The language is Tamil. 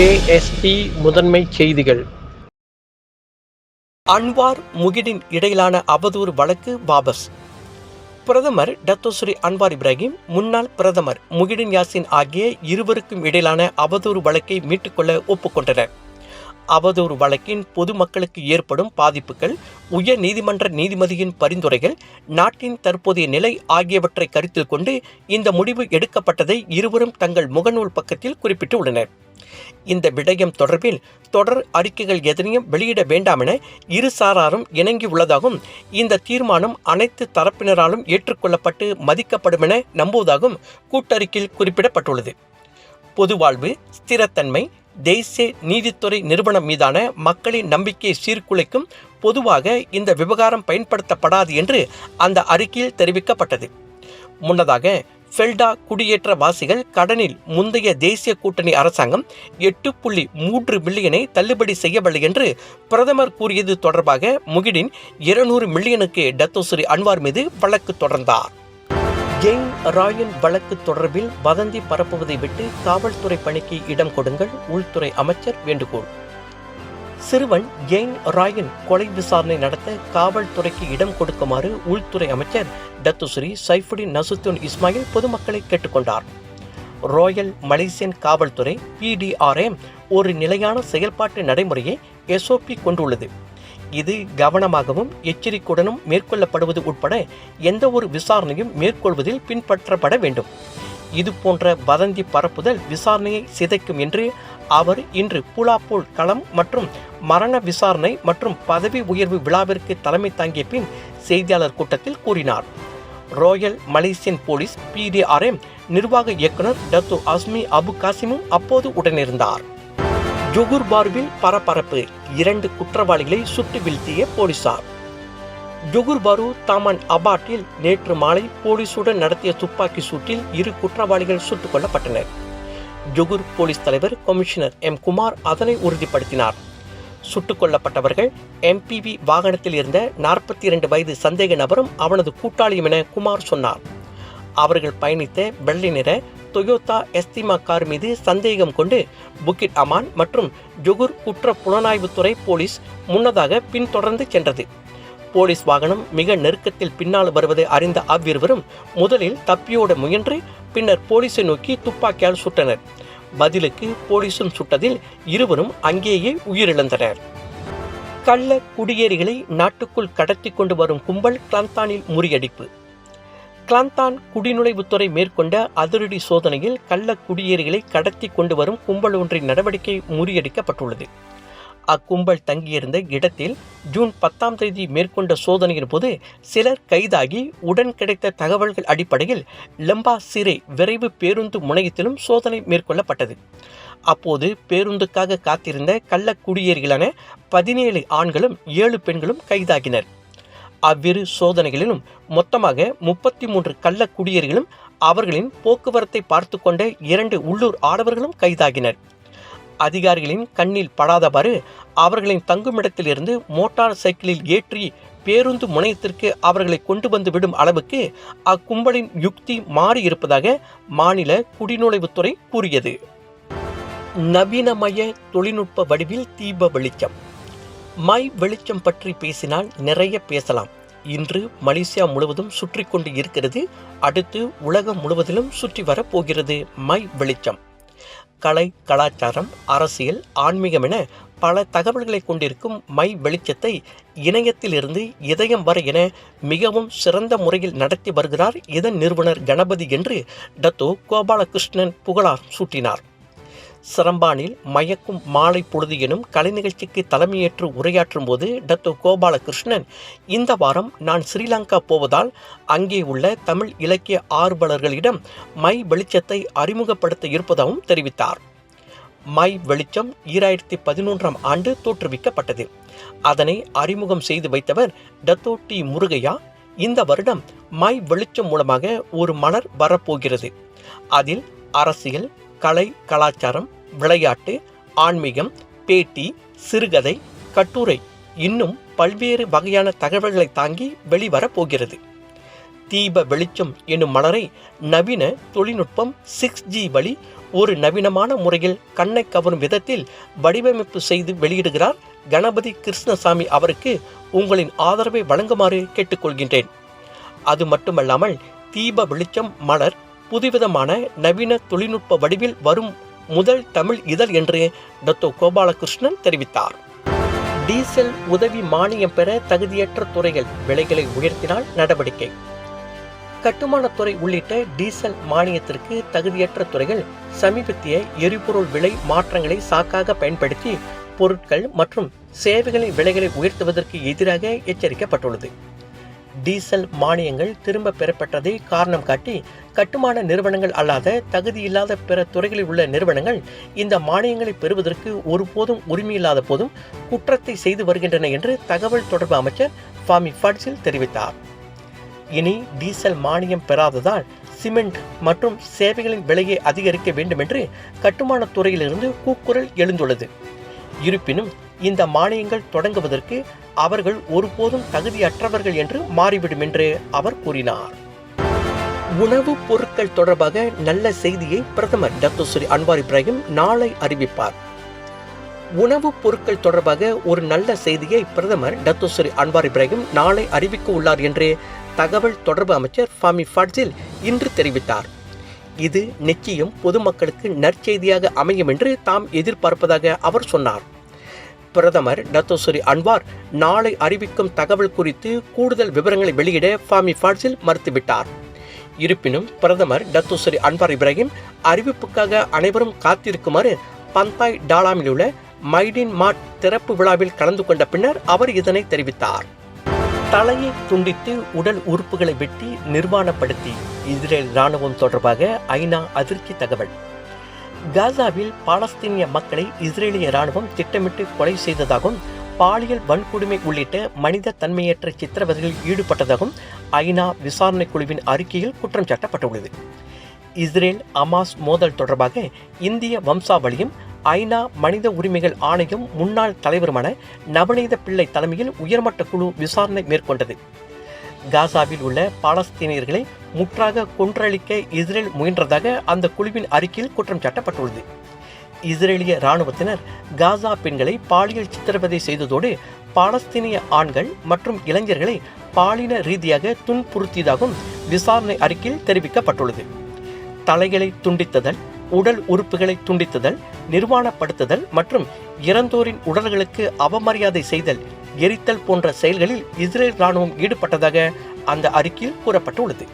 கேஎஸ்டி முதன்மை செய்திகள். அன்வார் முகிடின் இடையிலான அவதூறு வழக்கு வாபஸ். பிரதமர் டத்தோஸ்ரீ அன்வார் இப்ராஹிம் முன்னாள் பிரதமர் முகிடின் யாசின் ஆகிய இருவருக்கும் இடையிலான அவதூறு வழக்கை மீட்டுக்கொள்ள ஒப்புக்கொண்டனர். அவதூறு வழக்கின் பொதுமக்களுக்கு ஏற்படும் பாதிப்புகள் உயர் நீதிமன்ற நீதிபதியின் பரிந்துரைகள் நாட்டின் தற்போதைய நிலை ஆகியவற்றை கருத்தில் கொண்டு இந்த முடிவு எடுக்கப்பட்டதை இருவரும் தங்கள் முகநூல் பக்கத்தில் குறிப்பிட்டுள்ளனர். இந்த விடயம் தொடர்பில் தொடர் அறிக்கைகள் எதனையும் வெளியிட வேண்டாம் என இரு சாராரும் இணங்கியுள்ளதாகவும் இந்த தீர்மானம் அனைத்து தரப்பினராலும் ஏற்றுக்கொள்ளப்பட்டு மதிக்கப்படும் என நம்புவதாகவும் கூட்டறிக்கையில் குறிப்பிடப்பட்டுள்ளது. பொதுவாழ்வு ஸ்திரத்தன்மை தேசிய நீதித்துறை நிறுவனம் மீதான மக்களின் நம்பிக்கையை சீர்குலைக்கும் பொதுவாக இந்த விவகாரம் பயன்படுத்தப்படாது என்று அந்த அறிக்கையில் தெரிவிக்கப்பட்டது. முன்னதாக ஃபெல்டா குடியேற்றவாசிகள் கடனில் முந்தைய தேசிய கூட்டணி அரசாங்கம் எட்டு புள்ளி மூன்று மில்லியனை தள்ளுபடி செய்யவில்லை என்று பிரதமர் கூறியது தொடர்பாக முகிடின் இருநூறு மில்லியனுக்கு டத்தோஸ்ரீ அன்வார் மீது வழக்கு தொடர்ந்தார். கெய்ன் ராயன் வழக்கு தொடர்பில் வதந்தி பரப்புவதை விட்டு காவல்துறை பணிக்கு இடம் கொடுங்கள் உள்துறை அமைச்சர் வேண்டுகோள். சிறுவன் ஜெயின் ராயின் கொலை விசாரணை நடத்த காவல்துறைக்கு இடம் கொடுக்குமாறு உள்துறை அமைச்சர் டத்துஸ்ரீ சைஃபுடின் நசுத்துன் இஸ்மாயில் பொதுமக்களை கேட்டுக்கொண்டார். ராயல் மலேசியன் காவல்துறை பிடிஆர்எம் ஒரு நிலையான செயல்பாட்டு நடைமுறையை எஸ்ஓபி கொண்டுள்ளது. இது கவனமாகவும் எச்சரிக்கையுடனும் மேற்கொள்ளப்படுவது உட்பட எந்த ஒரு விசாரணையும் மேற்கொள்வதில் பின்பற்றப்பட வேண்டும். இது போன்ற வதந்தி பரப்புதல் விசாரணையை சிதைக்கும் என்று அவர் இன்று புலாப்போல் களம் மற்றும் மரண விசாரணை மற்றும் பதவி உயர்வு விழாவிற்கு தலைமை தாங்கிய பின் செய்தியாளர் கூட்டத்தில் கூறினார். ராயல் மலேசியன் போலீஸ் பிடிஆர்எம் நிர்வாக இயக்குனர் டத்து அஸ்மி அபு காசிமும் அப்போது உடனிருந்தார். ஜொகூர் பார்வில் பரபரப்பு இரண்டு குற்றவாளிகளை சுட்டு வீழ்த்திய போலீசார். ஜொகூர் பாரு தாமன் அபாட்டில் நேற்று மாலை போலீசுடன் நடத்திய துப்பாக்கி சூட்டில் இரு குற்றவாளிகள் சுட்டுக் கொல்லப்பட்டனர். ஜொகூர் போலீஸ் தலைவர் கமிஷனர் எம். குமார் அதனை உறுதிப்படுத்தினார். சுட்டுக் கொல்லப்பட்டவர்கள் எம்பிவி வாகனத்தில் இருந்த நாற்பத்தி இரண்டு வயது சந்தேக நபரும் அவனது கூட்டாளியும் என குமார் சொன்னார். அவர்கள் பயணித்த வெள்ளை நிற டொயோட்டா எஸ்திமா கார் மீது சந்தேகம் கொண்டு புக்கிட் அமான் மற்றும் ஜொகூர் குற்ற புலனாய்வுத்துறை போலீஸ் முன்னதாக பின்தொடர்ந்து சென்றது. போலீஸ் வாகனம் மிக நெருக்கத்தில் பின்னால் வருவதை அறிந்த அவ்விருவரும் முதலில் தப்பியோட முயன்று பின்னர் போலீஸை நோக்கி துப்பாக்கியால் சுட்டனர். பதிலுக்கு போலீசும் சுட்டதில் இருவரும் அங்கேயே உயிரிழந்தனர். கள்ள குடியேறிகளை நாட்டுக்குள் கடத்தி கொண்டு வரும் கும்பல் கிளந்தானில் முறியடிப்பு. கிளாந்தான் குடிநுழைவுத்துறை மேற்கொண்ட அதிரடி சோதனையில் கள்ள குடியேறிகளை கடத்தி கொண்டு வரும் கும்பல் ஒன்றின் நடவடிக்கை முறியடிக்கப்பட்டுள்ளது. அக்கும்பல் தங்கியிருந்த இடத்தில் ஜூன் பத்தாம் தேதி மேற்கொண்ட சோதனையின் போது சிலர் கைதாகி உடன் கிடைத்த தகவல்கள் அடிப்படையில் லம்பா சிறை விரைவு பேருந்து முனையத்திலும் சோதனை மேற்கொள்ளப்பட்டது. அப்போது பேருந்துக்காக காத்திருந்த கள்ள குடியேறிகளான பதினேழு ஆண்களும் ஏழு பெண்களும் கைதாகினர். அவ்விரு சோதனைகளிலும் மொத்தமாக முப்பத்தி மூன்று கள்ள குடியேறிகளும் அவர்களின் போக்குவரத்தை பார்த்து கொண்ட இரண்டு உள்ளூர் ஆடவர்களும் கைதாகினர். அதிகாரிகளின் கண்ணில் படாதவாறு அவர்களின் தங்குமிடத்திலிருந்து மோட்டார் சைக்கிளில் ஏற்றி பேருந்து முனையத்திற்கு அவர்களை கொண்டு வந்து விடும் அளவுக்கு அக்கும்பலின் யுக்தி மாறியிருப்பதாக மாநில குடிநுழைவுத்துறை கூறியது. நவீனமய தொழில்நுட்ப வடிவில் தீப வெளிச்சம். மை வெளிச்சம் பற்றி பேசினால் நிறைய பேசலாம். இன்று மலேசியா முழுவதும் சுற்றி கொண்டு இருக்கிறது. அடுத்து உலகம் முழுவதிலும் சுற்றி வரப்போகிறது மை வெளிச்சம். கலை கலாச்சாரம் அரசியல் ஆன்மீகம் என பல தகவல்களை கொண்டிருக்கும் மை வெளிச்சத்தை இணையத்திலிருந்து இதயம் வரை என மிகவும் சிறந்த முறையில் நடத்தி வருகிறார் இதன் நிறுவனர் கணபதி என்று டத்தோ கோபாலகிருஷ்ணன் புகழார் சூட்டினார். சிரம்பானில் மயக்கும் மாலை பொழுது எனும் கலை நிகழ்ச்சிக்கு தலைமையேற்று உரையாற்றும் போது டத்தோ கோபாலகிருஷ்ணன் இந்த வாரம் நான் ஸ்ரீலங்கா போவதால் அங்கே உள்ள தமிழ் இலக்கிய ஆர்வலர்களிடம் மை வெளிச்சத்தை அறிமுகப்படுத்த இருப்பதாகவும் தெரிவித்தார். மை வெளிச்சம் ஈராயிரத்தி பதினொன்றாம் ஆண்டு தோற்றுவிக்கப்பட்டது. அதனை அறிமுகம் செய்து வைத்தவர் டத்தோ டி முருகையா. இந்த வருடம் மை வெளிச்சம் மூலமாக ஒரு மலர் வரப்போகிறது. அதில் அரசியல் கலை கலாச்சாரம் விளையாட்டு ஆன்மீகம் பேட்டி சிறுகதை கட்டுரை இன்னும் பல்வேறு வகையான தகவல்களை தாங்கி வெளிவரப் போகிறது. தீப வெளிச்சம் என்னும் மலரை நவீன தொழில்நுட்பம் சிக்ஸ் ஜி வழி ஒரு நவீனமான முறையில் கண்ணை கவரும் விதத்தில் வடிவமைப்பு செய்து வெளியிடுகிறார் கணபதி கிருஷ்ணசாமி அவருக்கு உங்களின் ஆதரவை வழங்குமாறு கேட்டுக்கொள்கின்றேன். அது மட்டுமல்லாமல் தீப வெளிச்சம் மலர் புதுவிதமான நவீன தொழில்நுட்ப வடிவில் வரும் முதல் தமிழ் இதழ் என்று டத்தோ கோபாலகிருஷ்ணன் தெரிவித்தார். டீசல் உதவி மானியம் பெற தகுதியற்ற துறைகள் விலைகளை உயர்த்தினால் நடவடிக்கை. கட்டுமானத்துறை உள்ளிட்ட டீசல் மானியத்திற்கு தகுதியற்ற துறைகள் சமீபத்திய எரிபொருள் விலை மாற்றங்களை சாக்காக பயன்படுத்தி பொருட்கள் மற்றும் சேவைகளின் விலைகளை உயர்த்துவதற்கு எதிராக எச்சரிக்கப்பட்டுள்ளது. டீசல் மானியங்கள் திரும்ப பெறப்பட்டதை காரணம் காட்டி கட்டுமான நிறுவனங்கள் அல்லாத தகுதியில்லாத பிற துறைகளில் உள்ள நிறுவனங்கள் இந்த மானியங்களை பெறுவதற்கு ஒருபோதும் உரிமையில்லாத போதும் குற்றத்தை செய்து வருகின்றன என்று தகவல் தொடர்பு அமைச்சர் ஃபாமி ஃபட்ஸில் தெரிவித்தார். இனி டீசல் மானியம் பெறாததால் சிமெண்ட் மற்றும் சேவைகளின் விலையை அதிகரிக்க வேண்டும் என்று கட்டுமானத் துறையிலிருந்து கூக்குரல் எழுந்துள்ளது. இருப்பினும் இந்த மானியங்கள் தொடங்குவதற்கு அவர்கள் ஒருபோதும் தகுதியற்றவர்கள் என்று மாறிவிடும் என்று அவர் கூறினார். உணவுப் பொருட்கள் தொடர்பாக நல்ல செய்தியை பிரதமர் டாக்டர் ஸ்ரீ அன்வார் இப்ராஹிம் நாளை அறிவிப்பார். உணவுப் பொருட்கள் தொடர்பாக ஒரு நல்ல செய்தியை பிரதமர் டாக்டர் ஸ்ரீ அன்வார் இப்ராஹிம் நாளை அறிவிக்க உள்ளார் என்று தகவல் தொடர்பு அமைச்சர் ஃபாமி ஃபட்ஸில் இன்று தெரிவித்தார். இது நிச்சயம் பொதுமக்களுக்கு நற்செய்தியாக அமையும் என்று தாம் எதிர்பார்ப்பதாக அவர் சொன்னார். பிரதமர் டத்தோசரி அன்வார் நாளை அறிவிக்கும் தகவல் குறித்து கூடுதல் விவரங்களை வெளியிட ஃபாமி ஃபாட்ஸில் மறுத்துவிட்டார். இருப்பினும் பிரதமர் டத்தோசரி அன்வார் இப்ராஹிம் அறிவிப்புக்காக அனைவரும் காத்திருக்குமாறு பந்தாய் டாலாமில் உள்ள மைடின் மாட் திறப்பு விழாவில் கலந்து கொண்ட பின்னர் அவர் இதனை தெரிவித்தார். தலையை துண்டித்து உடல் உறுப்புகளை வெட்டி நிர்வாணப்படுத்தி இஸ்ரேல் ராணுவம் தொடர்பாக ஐநா அதிர்ச்சி தகவல். காசாவில் பாலஸ்தீனிய மக்களை இஸ்ரேலிய ராணுவம் திட்டமிட்டு கொலை செய்ததாகவும் பாலியல் வன்கொடுமை உள்ளிட்ட மனித தன்மையற்ற சித்திரவதைகளில் ஈடுபட்டதாகவும் ஐநா விசாரணை குழுவின் அறிக்கையில் குற்றம் சாட்டப்பட்டுள்ளது. இஸ்ரேல் அமாஸ் மோதல் தொடர்பாக இந்திய வம்சாவளியும் ஐநா மனித உரிமைகள் ஆணையம் முன்னாள் தலைவருமான நவநீத பிள்ளை தலைமையில் உயர்மட்ட குழு விசாரணை மேற்கொண்டது. காசாவில் உள்ள பாலஸ்தீனியர்களை முற்றாக கொன்றளிக்க இஸ்ரேல் முயன்றதாக அந்த குழுவின் அறிக்கையில் குற்றம் சாட்டப்பட்டுள்ளது. இஸ்ரேலிய இராணுவத்தினர் காசா பெண்களை பாலியல் சித்திரவதை செய்ததோடு பாலஸ்தீனிய ஆண்கள் மற்றும் இளைஞர்களை பாலின ரீதியாக துன்புறுத்தியதாகவும் விசாரணை அறிக்கையில் தெரிவிக்கப்பட்டுள்ளது. தலைகளை துண்டித்ததல் உடல் உறுப்புகளை துண்டித்ததல் நிர்வாணப்படுத்துதல் மற்றும் இறந்தோரின் உடல்களுக்கு அவமரியாதை செய்தல் எரித்தல் போன்ற செயல்களில் இஸ்ரேல் ராணுவம் ஈடுபட்டதாக அந்த அறிக்கையில் கூறப்பட்டுள்ளது.